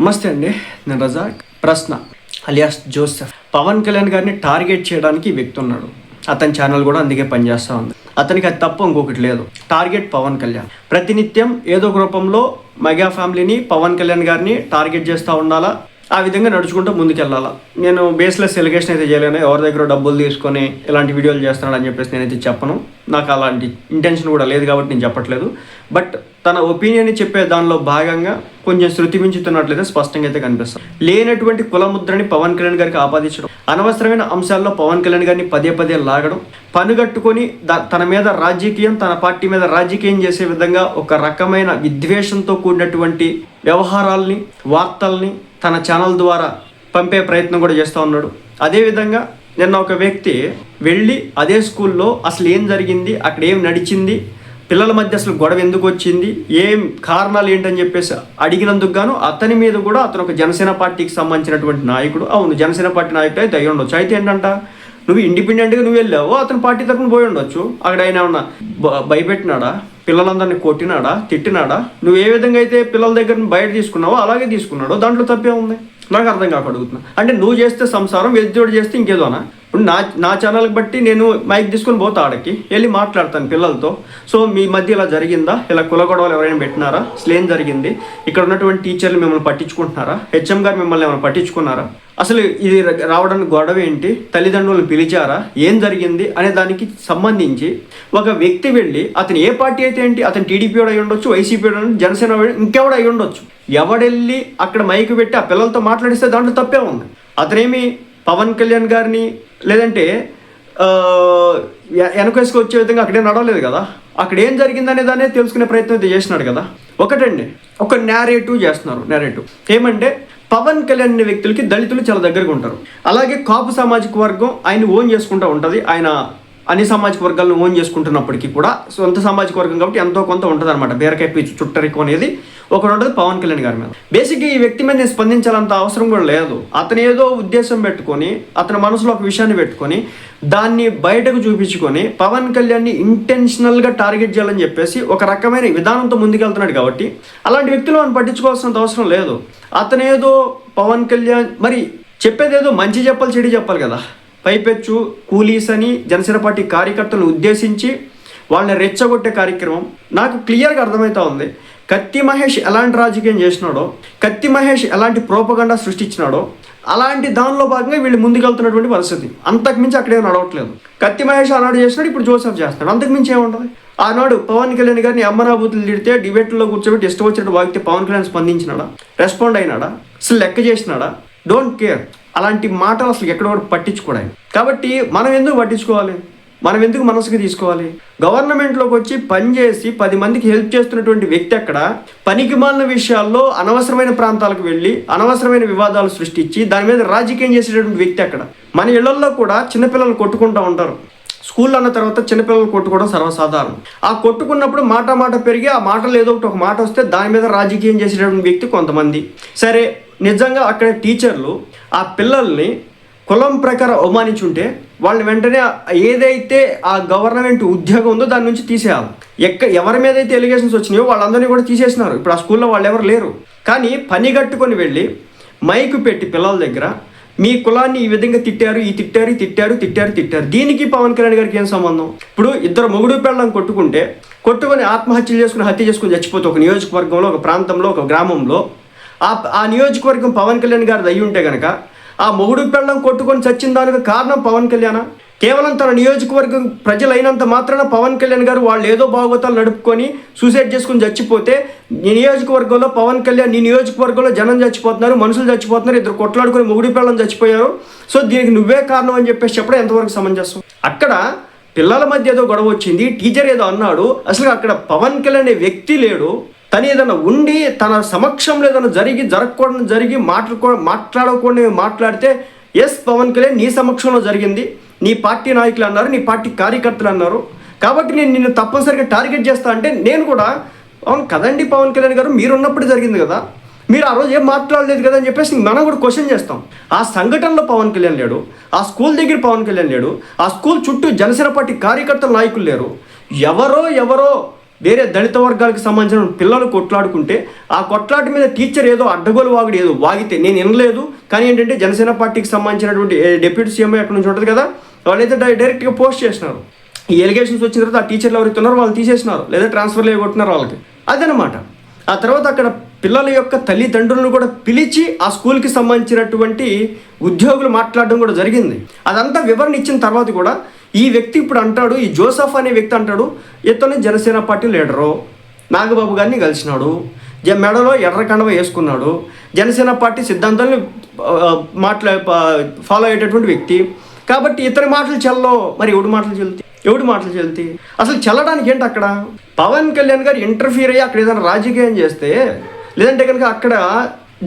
నమస్తే అండి నేను రజాక్ ప్రశ్న అలియాస్ జోసెఫ్. పవన్ కళ్యాణ్ గారిని టార్గెట్ చేయడానికి వ్యక్తి ఉన్నాడు. అతని ఛానల్ కూడా అందుకే పనిచేస్తూ ఉంది. అతనికి అది తప్ప ఇంకొకటి లేదు. టార్గెట్ పవన్ కళ్యాణ్. ప్రతినిత్యం ఏదో ఒక రూపంలో మెగా ఫ్యామిలీని పవన్ కళ్యాణ్ గారిని టార్గెట్ చేస్తూ ఉండాలా? ఆ విధంగా నడుచుకుంటూ ముందుకెళ్ళాలా? నేను బేస్లెస్ ఎలిగేషన్ అయితే చేయలేను. ఎవరి దగ్గర డబ్బులు తీసుకొని ఇలాంటి వీడియోలు చేస్తున్నాడు అని చెప్పేసి నేనైతే చెప్పను. నాకు అలాంటి ఇంటెన్షన్ కూడా లేదు కాబట్టి నేను చెప్పట్లేదు. బట్ తన ఒపీనియన్ చెప్పే దానిలో భాగంగా కొంచెం శృతి మించుతున్నట్లయితే స్పష్టంగా అయితే కనిపిస్తుంది. లేనటువంటి కులముద్రని పవన్ కళ్యాణ్ గారికి ఆపాదించడం అనవసరమైన అంశాల్లో పవన్ కళ్యాణ్ గారిని పదే పదే లాగడం పనుగట్టుకొని తన మీద రాజకీయం తన పార్టీ మీద రాజకీయం చేసే విధంగా ఒక రకమైన విద్వేషంతో కూడినటువంటి వ్యవహారాల్ని వార్తల్ని తన ఛానల్ ద్వారా పంపే ప్రయత్నం కూడా చేస్తూ ఉన్నాడు. అదేవిధంగా నిన్న ఒక వ్యక్తి వెళ్ళి అదే స్కూల్లో అసలు ఏం జరిగింది అక్కడ ఏం నడిచింది పిల్లల మధ్య అసలు గొడవ ఎందుకు వచ్చింది? ఏం కారణాలు ఏంటని చెప్పేసి అడిగినందుకు గాను అతని మీద కూడా అతను ఒక జనసేన పార్టీకి సంబంధించినటువంటి నాయకుడు. అవును జనసేన పార్టీ నాయకుడు అయితే అయి ఉండొచ్చు అయితే ఏంటంట? నువ్వు ఇండిపెండెంట్గా నువ్వు వెళ్ళావు అతని పార్టీ తరఫున పోయి ఉండొచ్చు. అక్కడ ఆయన ఏమన్నా భయపెట్టినాడా? పిల్లలందరినీ కొట్టినాడా? తిట్టినాడా? నువ్వు ఏ విధంగా అయితే పిల్లల దగ్గర బయట తీసుకున్నావో అలాగే తీసుకున్నాడో దాంట్లో తప్పే ఉంది నాకు అర్థం కాక అడుగుతున్నా. అంటే నువ్వు చేస్తే సంసారం ఎదుటి చేస్తే ఇంకేదోనా? ఇప్పుడు నా నా ఛానల్కి బట్టి నేను మైక్ తీసుకొని పోతా ఆడకి. వెళ్ళి మాట్లాడతాను పిల్లలతో. సో మీ మధ్య ఇలా జరిగిందా? ఇలా కుల గొడవలు ఎవరైనా పెట్టినారా? అసలు జరిగింది? ఇక్కడ ఉన్నటువంటి టీచర్లు మిమ్మల్ని పట్టించుకుంటున్నారా? హెచ్ఎం గారు మిమ్మల్ని ఏమైనా పట్టించుకున్నారా? అసలు ఇది రావడానికి గొడవ ఏంటి? తల్లిదండ్రులను పిలిచారా? ఏం జరిగింది? అనే దానికి సంబంధించి ఒక వ్యక్తి వెళ్ళి అతను ఏ పార్టీ అయితే ఏంటి? అతను టీడీపీ అయి ఉండొచ్చు వైసీపీ ఉండొచ్చు, జనసేన ఇంకెవడ అయి ఉండొచ్చు. ఎవడెళ్ళి అక్కడ మైక్ పెట్టి ఆ పిల్లలతో మాట్లాడిస్తే దాంట్లో తప్పే ఉంది. అతనేమి పవన్ కళ్యాణ్ గారిని లేదంటే ఆ, వె- వెనకేసుకు వచ్చే విధంగా అక్కడే నడవలేదు కదా? అక్కడ ఏం జరిగిందనే దాన్ని తెలుసుకునే ప్రయత్నం అయితే చేసినాడు కదా? ఒకటండి ఒక నేరేటివ్ చేస్తున్నారు నేరేటివ్ ఏమంటే పవన్ కళ్యాణ్ అనే వ్యక్తులకి దళితులు చాలా దగ్గరగా ఉంటారు. అలాగే కాపు సామాజిక వర్గం ఆయన ఓన్ చేసుకుంటూ ఉంటుంది. ఆయన అన్ని సామాజిక వర్గాలను ఓన్ చేసుకుంటున్నప్పటికీ కూడా సొంత సామాజిక వర్గం కాబట్టి ఎంతో కొంత ఉంటుంది అనమాట బీరకాయ పీచు చుట్టరికం అనేది ఒకటి ఉంటుంది పవన్ కళ్యాణ్ గారి మీద. బేసిక్గా ఈ వ్యక్తి మీద నేను స్పందించాలంత అవసరం కూడా లేదు. అతను ఏదో ఉద్దేశం పెట్టుకొని అతని మనసులో ఒక విషయాన్ని పెట్టుకొని దాన్ని బయటకు చూపించుకొని పవన్ కళ్యాణ్ని ఇంటెన్షనల్గా టార్గెట్ చేయాలని చెప్పేసి ఒక రకమైన విధానంతో ముందుకెళ్తున్నాడు కాబట్టి అలాంటి వ్యక్తులు మనం పట్టించుకోవాల్సినంత అవసరం లేదు. అతనేదో పవన్ కళ్యాణ్ మరి చెప్పేదేదో మంచి చెప్పాలి చెడు చెప్పాలి కదా. పైపెచ్చు కూలీస్ అని జనసేన పార్టీ కార్యకర్తలను ఉద్దేశించి వాళ్ళని రెచ్చగొట్టే కార్యక్రమం. నాకు క్లియర్గా అర్థమవుతా ఉంది. కత్తి మహేష్ ఎలాంటి రాజకీయం చేసినాడో కత్తి మహేష్ ఎలాంటి ప్రోపగండా సృష్టించినాడో అలాంటి దానిలో భాగంగా వీళ్ళు ముందుకెళ్తున్నటువంటి పరిస్థితి. అంతకుమించి అక్కడేం నడవట్లేదు. కత్తి మహేష్ ఆనాడు చేసినాడు ఇప్పుడు జోసెఫ్ చేస్తున్నాడు. అంతకుమించి ఏముంటుంది? ఆనాడు పవన్ కళ్యాణ్ గారిని అమ్మరాబూతులు తిడితే డిబేట్లో కూర్చోబెట్టి ఇష్టం వచ్చినట్టు వాగితే పవన్ కళ్యాణ్ స్పందించినాడా? రెస్పాండ్ అయినాడా? అసలు లెక్క చేసినాడా? Don't care. అలాంటి మాటలు అసలు ఎక్కడ కూడా పట్టించుకోవడం కాబట్టి మనం ఎందుకు పట్టించుకోవాలి? మనం ఎందుకు మనసుకి తీసుకోవాలి? గవర్నమెంట్లోకి వచ్చి పనిచేసి పది మందికి హెల్ప్ చేస్తున్నటువంటి వ్యక్తి అక్కడ పనికి మాలిన విషయాల్లో అనవసరమైన ప్రాంతాలకు వెళ్ళి అనవసరమైన వివాదాలు సృష్టించి దాని మీద రాజకీయం చేసేటటువంటి వ్యక్తి అక్కడ. మన ఇళ్ళలో కూడా చిన్నపిల్లలు కొట్టుకుంటూ ఉంటారు. స్కూల్ అన్న తర్వాత చిన్నపిల్లలు కొట్టుకోవడం సర్వసాధారణం. ఆ కొట్టుకున్నప్పుడు మాట మాట పెరిగి ఆ మాటలు ఏదో ఒకటి ఒక మాట వస్తే దాని మీద రాజకీయం చేసేటటువంటి వ్యక్తి కొంతమంది. సరే నిజంగా అక్కడ టీచర్లు ఆ పిల్లల్ని కులం ప్రకారం అవమానించుంటే వాళ్ళని వెంటనే ఏదైతే ఆ గవర్నమెంట్ ఉద్యోగం ఉందో దాని నుంచి తీసేయాలి. ఎక్క ఎవరి మీద అయితే ఎలిగేషన్స్ వచ్చినాయో వాళ్ళందరినీ కూడా తీసేసినారు. ఇప్పుడు ఆ స్కూల్లో వాళ్ళు ఎవరు లేరు. కానీ పని కట్టుకొని వెళ్ళి మైకు పెట్టి పిల్లల దగ్గర మీ కులాన్ని ఈ విధంగా తిట్టారు ఈ తిట్టారు తిట్టారు తిట్టారు తిట్టారు. దీనికి పవన్ కళ్యాణ్ గారికి ఏం సంబంధం? ఇప్పుడు ఇద్దరు మొగుడు పెళ్ళం కొట్టుకుంటే కొట్టుకొని ఆత్మహత్యలు చేసుకుని హత్య చేసుకుని చచ్చిపోతే ఒక నియోజకవర్గంలో ఒక ప్రాంతంలో ఒక గ్రామంలో ఆ ఆ నియోజకవర్గం పవన్ కళ్యాణ్ గారిది అయ్యి ఉంటే కనుక ఆ మొగుడు పెళ్ళం కొట్టుకొని చచ్చిన దానికి కారణం పవన్ కళ్యాణ్? కేవలం తన నియోజకవర్గం ప్రజలైనంత మాత్రాన పవన్ కళ్యాణ్ గారు వాళ్ళు ఏదో భాగవతాలు నడుపుకొని సూసైడ్ చేసుకుని చచ్చిపోతే నీ నియోజకవర్గంలో పవన్ కళ్యాణ్ నీ నియోజకవర్గంలో జనం చచ్చిపోతున్నారు మనుషులు చచ్చిపోతున్నారు ఇద్దరు కొట్లాడుకొని మొగుడి పెళ్ళం చచ్చిపోయారు. సో దీనికి నువ్వే కారణం అని చెప్పేసి చెప్పడం ఎంతవరకు సమంజసం? అక్కడ పిల్లల మధ్య ఏదో గొడవ వచ్చింది టీచర్ ఏదో అన్నాడు అసలు అక్కడ పవన్ కళ్యాణ్ అనే వ్యక్తి లేడు. తను ఏదైనా ఉండి తన సమక్షంలో ఏదైనా జరిగి జరగకూడదు జరిగి మాట్లాడుకో మాట్లాడకుండా మాట్లాడితే ఎస్ పవన్ కళ్యాణ్ నీ సమక్షంలో జరిగింది. నీ పార్టీ నాయకులు అన్నారు నీ పార్టీ కార్యకర్తలు అన్నారు. కాబట్టి నేను నిన్ను తప్పనిసరిగా టార్గెట్ చేస్తా అంటే నేను కూడా అవును కదండి పవన్ కళ్యాణ్ గారు మీరున్నప్పుడు జరిగింది కదా. మీరు ఆ రోజు ఏం మాట్లాడలేదు కదా అని చెప్పేసి మనం కూడా క్వశ్చన్ చేస్తాం. ఆ సంఘటనలో పవన్ కళ్యాణ్ లేడు ఆ స్కూల్ దగ్గర పవన్ కళ్యాణ్ లేడు ఆ స్కూల్ చుట్టూ జనసేన పార్టీ కార్యకర్తల నాయకులు లేరు. ఎవరో ఎవరో వేరే దళిత వర్గాలకు సంబంధించిన పిల్లలు కొట్లాడుకుంటే ఆ కొట్లాట మీద టీచర్ ఏదో అడ్డగోలు వాగుడు ఏదో వాగితే నేను వినలేదు. కానీ ఏంటంటే జనసేన పార్టీకి సంబంధించినటువంటి డెప్యూటీ సీఎం అక్కడ నుంచి ఉంటుంది కదా. వాళ్ళైతే డై- డైరెక్ట్గా పోస్ట్ చేసినారు. ఈ ఎలిగేషన్స్ వచ్చిన తర్వాత ఆ టీచర్లు ఎవరైతే ఉన్నారో వాళ్ళు తీసేసినారు. లేదా ట్రాన్స్ఫర్లు కొట్టినారు వాళ్ళకి. అదనమాట ఆ తర్వాత అక్కడ పిల్లల యొక్క తల్లిదండ్రులను కూడా పిలిచి ఆ స్కూల్కి సంబంధించినటువంటి ఉద్యోగులు మాట్లాడడం కూడా జరిగింది. అదంతా వివరణ ఇచ్చిన తర్వాత కూడా ఈ వ్యక్తి ఇప్పుడు అంటాడు ఈ జోసఫ్ అనే వ్యక్తి అంటాడు ఇతను జనసేన పార్టీ లీడరు. నాగబాబు గారిని కలిసినాడు. జ- మెడలో ఎర్ర కండవ వేసుకున్నాడు. జనసేన పార్టీ సిద్ధాంతాలను మాట్లా ఫాలో అయ్యేటటువంటి వ్యక్తి. కాబట్టి ఇతని మాటలు చెల్లో మరి ఎవడి మాటలు చెల్లుతాయి? ఎవడి మాటలు చెల్లుతాయి? అసలు చెల్లడానికి ఏంటి అక్కడ? పవన్ కళ్యాణ్ గారు ఇంటర్ఫీర్ అయ్యి అక్కడ ఏదైనా రాజకీయం చేస్తే లేదంటే కనుక అక్కడ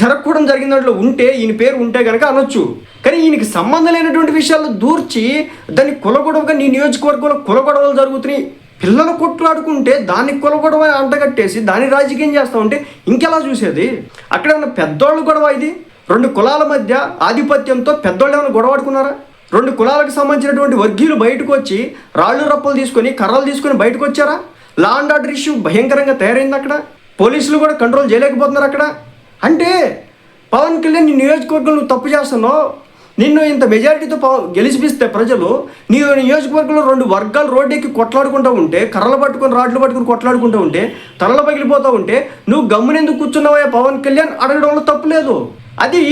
జరగకూడదు జరిగిన దాంట్లో ఉంటే ఈయన పేరు ఉంటే కనుక అనొచ్చు. కానీ ఈయనకి సంబంధం లేనటువంటి విషయాల్లో దూర్చి దాన్ని కులగొడవగా నీ నియోజకవర్గంలో కులగొడవలు జరుగుతున్నాయి. పిల్లలు కొట్లాడుకుంటే దాన్ని కులగొడవ అంటగట్టేసి దాన్ని రాజకీయం చేస్తా ఉంటే ఇంకెలా చూసేది? అక్కడ ఏమన్నా పెద్దోళ్ళు గొడవ ఇది? రెండు కులాల మధ్య ఆధిపత్యంతో పెద్దోళ్ళు ఏమైనా గొడవాడుకున్నారా రెండు కులాలకు సంబంధించినటువంటి వర్గీయులు బయటకు వచ్చి రాళ్ళు రప్పలు తీసుకొని కర్రలు తీసుకొని బయటకు వచ్చారా? లా అండ్ ఆర్డర్ ఇష్యూ భయంకరంగా తయారైంది అక్కడ. పోలీసులు కూడా కంట్రోల్ చేయలేకపోతున్నారు అక్కడ. అంటే పవన్ కళ్యాణ్ నీ నియోజకవర్గం నువ్వు తప్పు చేస్తున్నావు. నిన్ను ఇంత మెజారిటీతో గెలిచిపిస్తే ప్రజలు నీ నియోజకవర్గంలో రెండు వర్గాలు రోడ్డెక్కి కొట్లాడుకుంటూ ఉంటే కర్రలు పట్టుకొని రాడ్లు పట్టుకొని కొట్లాడుకుంటూ ఉంటే తలలు పగిలిపోతూ ఉంటే నువ్వు గమ్మునెందుకు కూర్చున్నావా పవన్ కళ్యాణ్? అడగడంలో తప్పు లేదు. అది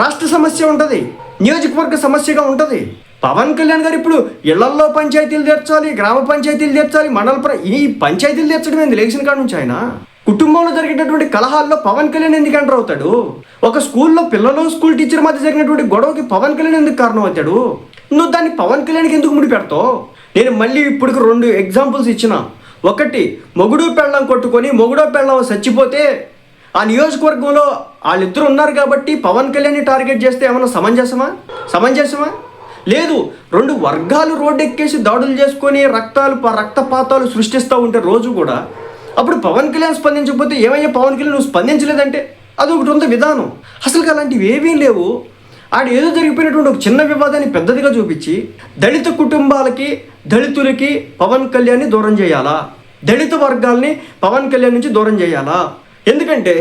రాష్ట్ర సమస్య ఉంటుంది. నియోజకవర్గ సమస్యగా ఉంటుంది. పవన్ కళ్యాణ్ గారు ఇప్పుడు ఇళ్ళల్లో పంచాయతీలు తీర్చాలి గ్రామ పంచాయతీలు తీర్చాలి మండల ప్ర- ఈ పంచాయతీలు తీర్చడం ఏంది లేచిన కాడ నుంచి ఆయన? కుటుంబంలో జరిగేటటువంటి కలహాల్లో పవన్ కళ్యాణ్ ఎందుకు ఎంటర్ అవుతాడు? ఒక స్కూల్లో పిల్లలు స్కూల్ టీచర్ మధ్య జరిగినటువంటి గొడవకి పవన్ కళ్యాణ్ ఎందుకు కారణం అవుతాడు? నువ్వు దాన్ని పవన్ కళ్యాణ్కి ఎందుకు ముడి పెడతావు? నేను మళ్ళీ ఇప్పుడు రెండు ఎగ్జాంపుల్స్ ఇచ్చిన. ఒకటి మొగుడు పెళ్ళం కొట్టుకొని మొగుడో పెళ్ళం చచ్చిపోతే ఆ నియోజకవర్గంలో వాళ్ళిద్దరు ఉన్నారు కాబట్టి పవన్ కళ్యాణ్ని టార్గెట్ చేస్తే ఏమైనా సమంజసమా? సమంజసమా? లేదు రెండు వర్గాలు రోడ్డు ఎక్కేసి దాడులు చేసుకొని రక్తాలు రక్తపాతాలు సృష్టిస్తూ ఉంటే రోజు కూడా అప్పుడు పవన్ కళ్యాణ్ స్పందించకపోతే ఏమయ్యా పవన్ కళ్యాణ్ నువ్వు స్పందించలేదంటే? అది ఒకటి ఉంది విధానం. అసలు అలాంటివి ఏమీ లేవు. ఆడ ఏదో జరిగిపోయినటువంటి ఒక చిన్న వివాదాన్ని పెద్దదిగా చూపించి దళిత కుటుంబాలకి దళితులకి పవన్ కళ్యాణ్ని దూరం చేయాలా? దళిత వర్గాల్ని పవన్ కళ్యాణ్ నుంచి దూరం చేయాలా? ఎందుకంటే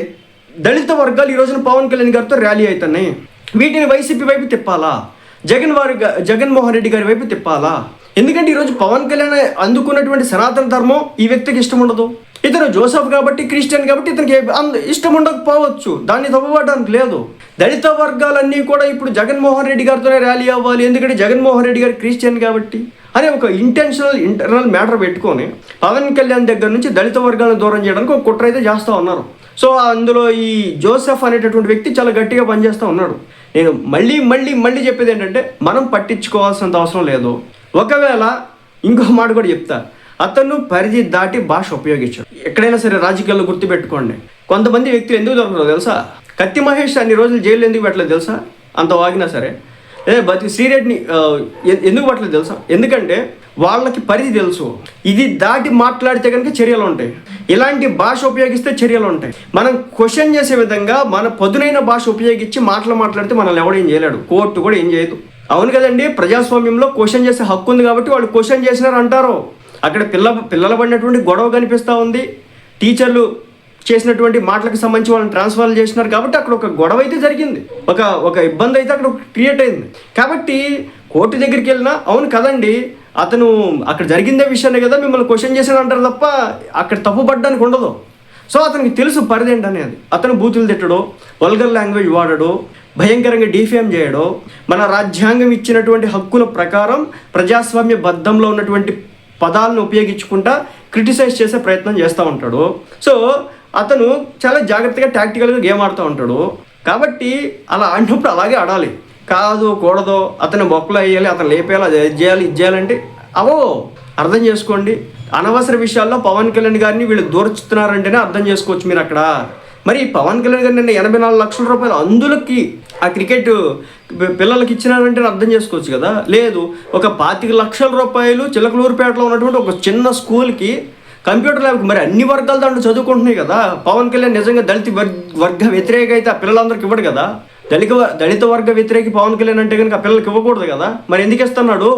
దళిత వర్గాలు ఈ రోజున పవన్ కళ్యాణ్ గారితో ర్యాలీ అవుతున్నాయి వీటిని వైసీపీ వైపు తిప్పాలా? జగన్ వారి జగన్మోహన్ రెడ్డి గారి వైపు తిప్పాలా? ఎందుకంటే ఈరోజు పవన్ కళ్యాణ్ అందుకున్నటువంటి సనాతన ధర్మం ఈ వ్యక్తికి ఇష్టం ఉండదు. ఇతను జోసఫ్ కాబట్టి క్రిస్టియన్ కాబట్టి ఇతనికి అంద- ఇష్టం ఉండకపోవచ్చు. దాన్ని తప్పబడడానికి లేదు. దళిత వర్గాలన్నీ కూడా ఇప్పుడు జగన్మోహన్ రెడ్డి గారితోనే ర్యాలీ అవ్వాలి. ఎందుకంటే జగన్మోహన్ రెడ్డి గారు క్రిస్టియన్ కాబట్టి. అనే ఒక ఇంటెన్షనల్ ఇంటర్నల్ మ్యాటర్ పెట్టుకొని పవన్ కళ్యాణ్ దగ్గర నుంచి దళిత వర్గాలను దూరం చేయడానికి ఒక కుట్ర అయితే చేస్తూ ఉన్నారు. సో అందులో ఈ జోసెఫ్ అనేటటువంటి వ్యక్తి చాలా గట్టిగా పనిచేస్తూ ఉన్నాడు. నేను మళ్ళీ మళ్ళీ మళ్ళీ చెప్పేది ఏంటంటే మనం పట్టించుకోవాల్సినంత అవసరం లేదు. ఒకవేళ ఇంకో మాట కూడా చెప్తా. అతను పరిధి దాటి భాష ఉపయోగించాడు. ఎక్కడైనా సరే రాజకీయాల్లో గుర్తుపెట్టుకోండి. కొంతమంది వ్యక్తులు ఎందుకు దొరకరు తెలుసా? కత్తి మహేష్ అన్ని రోజులు జైలు ఎందుకు పెట్టలేదు తెలుసా? అంత వాగినా సరే. ఏ బతి సీరియడ్ని ఎందుకు పట్టలేదు తెలుసా? ఎందుకంటే వాళ్ళకి పరిధి తెలుసు. ఇది దాటి మాట్లాడితే కనుక చర్యలు ఉంటాయి. ఇలాంటి భాష ఉపయోగిస్తే చర్యలు ఉంటాయి. మనం క్వశ్చన్ చేసే విధంగా మన పదునైన భాష ఉపయోగించి మాటలు మాట్లాడితే మనల్ని ఎవడేం చేయలేడు. కోర్టు కూడా ఏం చేయదు. అవును కదండి ప్రజాస్వామ్యంలో క్వశ్చన్ చేసే హక్కు ఉంది కాబట్టి వాళ్ళు క్వశ్చన్ చేసినారు అంటారు అక్కడ పిల్ల పిల్లల పడినటువంటి గొడవ కనిపిస్తూ ఉంది. టీచర్లు చేసినటువంటి మాటలకు సంబంధించి వాళ్ళని ట్రాన్స్ఫర్ చేసినారు కాబట్టి అక్కడ ఒక గొడవ అయితే జరిగింది. ఒక ఒక ఇబ్బంది అయితే అక్కడ క్రియేట్ అయింది. కాబట్టి కోర్టు దగ్గరికి వెళ్ళినా అవును కదండి అతను అక్కడ జరిగిందే విషయాన్ని కదా మిమ్మల్ని క్వశ్చన్ చేశాను అంటారు తప్ప అక్కడ తప్పు పడ్డానికి ఉండదు. సో అతనికి తెలుసు పరిదేంటి అనేది అతను బూతులు తిట్టడో వల్గర్ లాంగ్వేజ్ వాడడో భయంకరంగా డిఫేమ్ చేయడో మన రాజ్యాంగం ఇచ్చినటువంటి హక్కుల ప్రకారం ప్రజాస్వామ్య బద్ధంలో ఉన్నటువంటి పదాలను ఉపయోగించుకుంటా క్రిటిసైజ్ చేసే ప్రయత్నం చేస్తూ ఉంటాడు. సో అతను చాలా జాగ్రత్తగా టాక్టికల్గా గేమ్ ఆడుతూ ఉంటాడు. కాబట్టి అలా ఆడినప్పుడు అలాగే ఆడాలి. కాదు కూడదు అతను మొక్కలు వేయాలి అతను లేపేయాలి అది ఇది చేయాలి ఇది చేయాలంటే అవో అర్థం చేసుకోండి. అనవసర విషయాల్లో పవన్ కళ్యాణ్ గారిని వీళ్ళు దూరచుతున్నారంటేనే అర్థం చేసుకోవచ్చు మీరు అక్కడ. మరి పవన్ కళ్యాణ్ గారు నిన్న ఎనభై నాలుగు లక్షల రూపాయలు అందులోకి ఆ క్రికెట్ పిల్లలకి ఇచ్చినారంటే అర్థం చేసుకోవచ్చు కదా. లేదు ఒక పాతిక లక్షల రూపాయలు చిలకలూరుపేటలో ఉన్నటువంటి ఒక చిన్న స్కూల్కి కంప్యూటర్ ల్యాబ్కి మరి అన్ని వర్గాల దాంట్లో చదువుకుంటున్నాయి కదా. పవన్ కళ్యాణ్ నిజంగా దళిత వర్గ వర్గ వ్యతిరేక అయితే ఆ పిల్లలందరికి ఇవ్వడు కదా. దళిత దళిత వర్గ వ్యతిరేక పవన్ కళ్యాణ్ అంటే కనుక ఆ పిల్లలకి ఇవ్వకూడదు కదా. మరి ఎందుకు ఇస్తున్నాడు?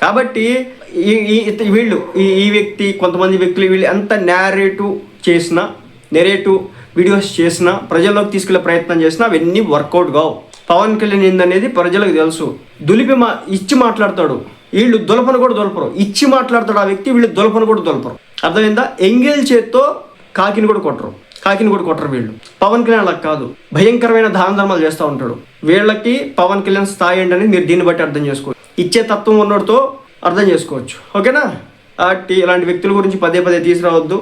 కాబట్టి ఈ ఈ- వీళ్ళు ఈ ఈ వ్యక్తి కొంతమంది వ్యక్తులు వీళ్ళు ఎంత నేరేటివ్ చేసినా నెరేటివ్ వీడియోస్ చేసినా ప్రజల్లోకి తీసుకెళ్ళే ప్రయత్నం చేసినా అవన్నీ వర్కౌట్ కావు. పవన్ కళ్యాణ్ ఏందనేది ప్రజలకు తెలుసు. దులిపి మా ఇచ్చి మాట్లాడతాడు. వీళ్ళు దొలపను కూడా దొలపరు. ఇచ్చి మాట్లాడతాడు ఆ వ్యక్తి వీళ్ళు దొలపను కూడా దొలపరు. అర్థమైందా? ఎంగేల్ చేత్తో కాకిని కూడా కొట్టరు. కాకిని కూడా కొట్టరు వీళ్ళు. పవన్ కళ్యాణ్ అలా కాదు. భయంకరమైన దాన ధర్మాలు చేస్తూ ఉంటాడు. వీళ్ళకి పవన్ కళ్యాణ్ స్థాయి ఏంటని మీరు దీన్ని బట్టి అర్థం చేసుకోవచ్చు ఇచ్చే తత్వం ఉన్నోడితో అర్థం చేసుకోవచ్చు. ఓకేనా? అట్టి ఇలాంటి వ్యక్తుల గురించి పదే పదే తీసుకురావద్దు.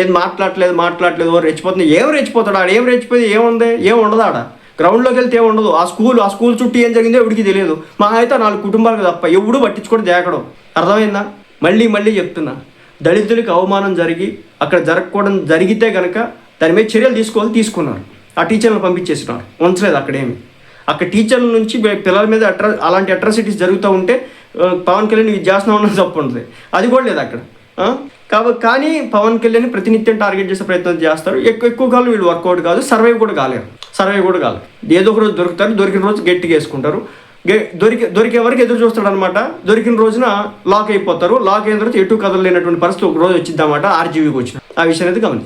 ఏది మాట్లాడలేదు మాట్లాడలేదు రెచ్చిపోతుంది. ఏం రెచ్చిపోతాడు ఆడ? ఏం రెచ్చిపోయింది? ఏముంది? ఏం ఉండదు ఆడ. గ్రౌండ్లోకి వెళ్తే ఏం ఉండదు ఆ స్కూల్ ఆ స్కూల్ చుట్టూ ఏం జరిగిందో ఎవడికి తెలియదు. మా అయితే నాలుగు కుటుంబాలకు తప్ప ఎవడు పట్టించుకోవడం దేకడం అర్థమైందా? మళ్ళీ మళ్ళీ చెప్తున్నా. దళితులకు అవమానం జరిగి అక్కడ జరగకూడదు జరిగితే కనుక దాని మీద చర్యలు తీసుకోవాలి తీసుకున్నారు. ఆ టీచర్లను పంపించేసినారు. ఉంచలేదు అక్కడేమి. అక్కడ టీచర్ల నుంచి పిల్లల మీద అట్రా అలాంటి అట్రాసిటీస్ జరుగుతూ ఉంటే పవన్ కళ్యాణ్ ఇది చేస్తున్నావు అన్నది తప్పు ఉంటుంది. అది కూడా లేదు అక్కడ. కాబ కానీ పవన్ కళ్యాణ్ ప్రతినిత్యం టార్గెట్ చేసే ప్రయత్నం చేస్తారు ఎక్కువ ఎక్కువ కాలం వీళ్ళు వర్కౌట్ కాదు సర్వైవ్ కూడా కాలేరు సర్వైవ్ కూడా కాలేదు ఏదో ఒక రోజు దొరుకుతారు దొరికిన రోజు గట్టిగా వేసుకుంటారు. దొరికి దొరికే దొరికే వరకు ఎదురు చూస్తాడు అనమాట దొరికిన రోజున లాక్ అయిపోతారు. లాక్ అయిన తర్వాత ఎటు కదలలేనటువంటి పరిస్థితి ఒక రోజు వచ్చిందన్నమాట ఆర్జీవీకి వచ్చిన. ఆ విషయం అయితే గమనించారు